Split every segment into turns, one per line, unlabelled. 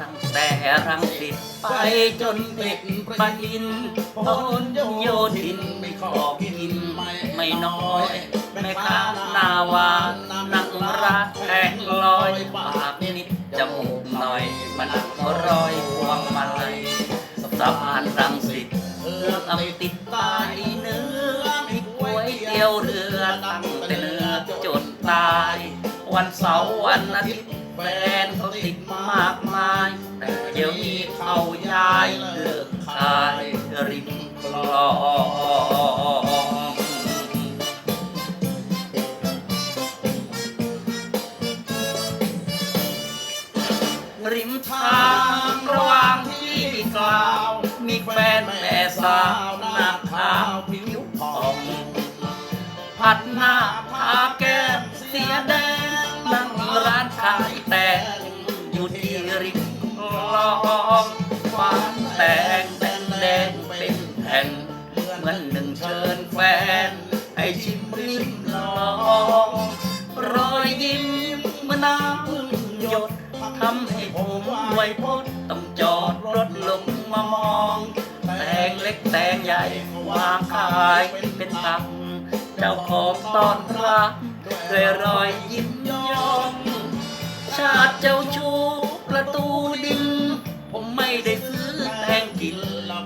ตั้งแต่รังสิตไปจนเป็ดปะอินพนโยธินไม่ขอกินไม่น้อยแม่ค้าหนาวานนั่ง รักแทงลอยปากนิดจมูกหน่อยมันั่งรอยพวงมาลัยสะพานรังสิตเอื้อมเอาติดตายเนื้อมีก๋วยเตี๋ยวเรือตั้งแต่เนื้อจนตาย วันเสาร์วันอาทิตย์แฟนเขาติดมากมาย ริมทางระหว่างที่กล่าว มีแฟนแม่สาวหน้าขาวผิวผ่อง ผัดหน้าพาแก้มเสียแดง ผมไวยพดต้องจอดรถลงมามอง แตงเล็กแตงใหญ่วางขายเป็นตังเจ้าของตอนรับด้วยรอยยิ้มย่องชาติเจ้าชู้ประตูดิน ผมไม่ได้ซื้อแตงกิน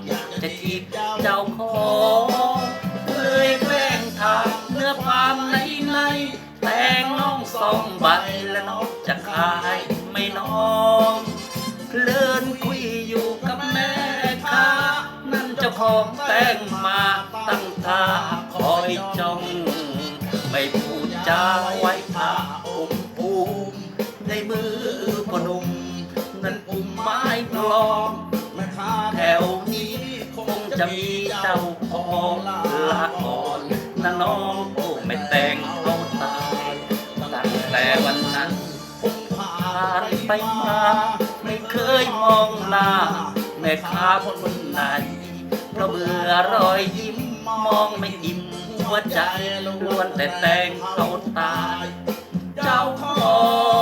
อยากจะจีบเจ้าของเลยแกล้งทำเนื้อความในในแตงน้องสองใบและน้อง ของแต่งมาตั้งตาคอยจ้อง ไม่พูดจาไว้พาอมภูมิในมือพนุ่มนั้นปุ่มไม้ปลอม
แม่ค้า
แถวนี้คงจะมีเจ้าของลาก่อนนะน้องโอ้ไม่แต่งเอาตายตั้งแต่วันนั้น
ผม
ผ่าน
น
ไปมา ไม่เคยมองหน้าแม่ค้าคนไหน เพราะเบื่อรอยยิ้มมองไม่อิ่มหัวใจล้วนแต่แต่งเขาตาย เจ้าของ